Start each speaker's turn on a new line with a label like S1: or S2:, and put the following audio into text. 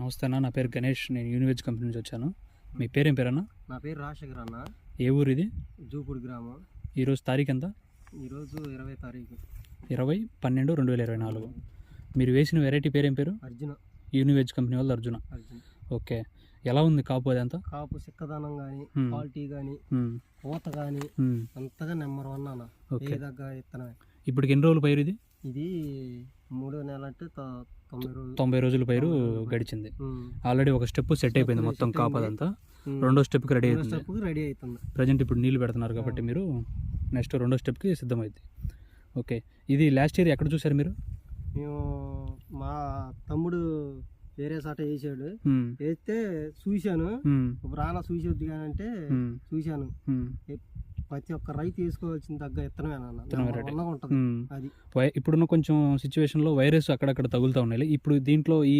S1: నమస్తే అన్న నా పేరు గణేష్ నేను యూనివేజ్ కంపెనీ నుంచి వచ్చాను. మీ పేరేం పేరన్నా?
S2: నా పేరు రాజశేఖర్ అన్న.
S1: ఏ ఊరు ఇది?
S2: జూపూడి గ్రామం.
S1: ఈరోజు తారీఖు ఎంత?
S2: ఈరోజు ఇరవై తారీఖు.
S1: ఇరవై పన్నెండు రెండు వేల ఇరవై నాలుగు. మీరు వేసిన వెరైటీ పేరేం పేరు?
S2: అర్జున.
S1: యూనివేజ్ కంపెనీ వాళ్ళు అర్జున.
S2: అర్జున.
S1: ఓకే. ఎలా ఉంది కాపు అదంతా?
S2: కాపు సిక్కదనం కానీ
S1: Hmm.
S2: క్వాలిటీ కానీ
S1: ఉమ్,
S2: పూత కానీ
S1: ఉమ్.
S2: అంతగా నెంబర్ వన్ అన్న.
S1: ఓకే.
S2: ఏ దగ్గర ఇత్తనమే.
S1: ఇప్పటికి ఎన్ని రోజులు పైరు ఇది?
S2: ఇది మూడో నెల అంటే తొంభై రోజులు
S1: పైరు గడిచింది. ఆల్రెడీ ఒక స్టెప్ సెట్ అయిపోయింది మొత్తం కాపు అదంతా రెండో స్టెప్కి రెడీ అవుతుంది.
S2: రెడీ అవుతుంది.
S1: ప్రజెంట్ ఇప్పుడు నీళ్ళు పెడుతున్నారు కాబట్టి మీరు నెక్స్ట్ రెండో స్టెప్కి సిద్ధమైంది ఓకే ఇది లాస్ట్ ఇయర్ ఎక్కడ చూసారు మీరు?
S2: మేము మా తమ్ముడు వేరే సాట వేసాడు వేస్తే చూశాను. రానా చూసేది కానీ అంటే చూశాను ప్రతి ఒక్క రైతు వేసుకోవాల్సిన తగ్గ. వన్గా ఉంటుంది. అది
S1: ఇప్పుడున్న కొంచెం సిచ్యువేషన్లో వైరస్ అక్కడక్కడ తగులుతూ ఉన్నాయి ఇప్పుడు దీంట్లో ఈ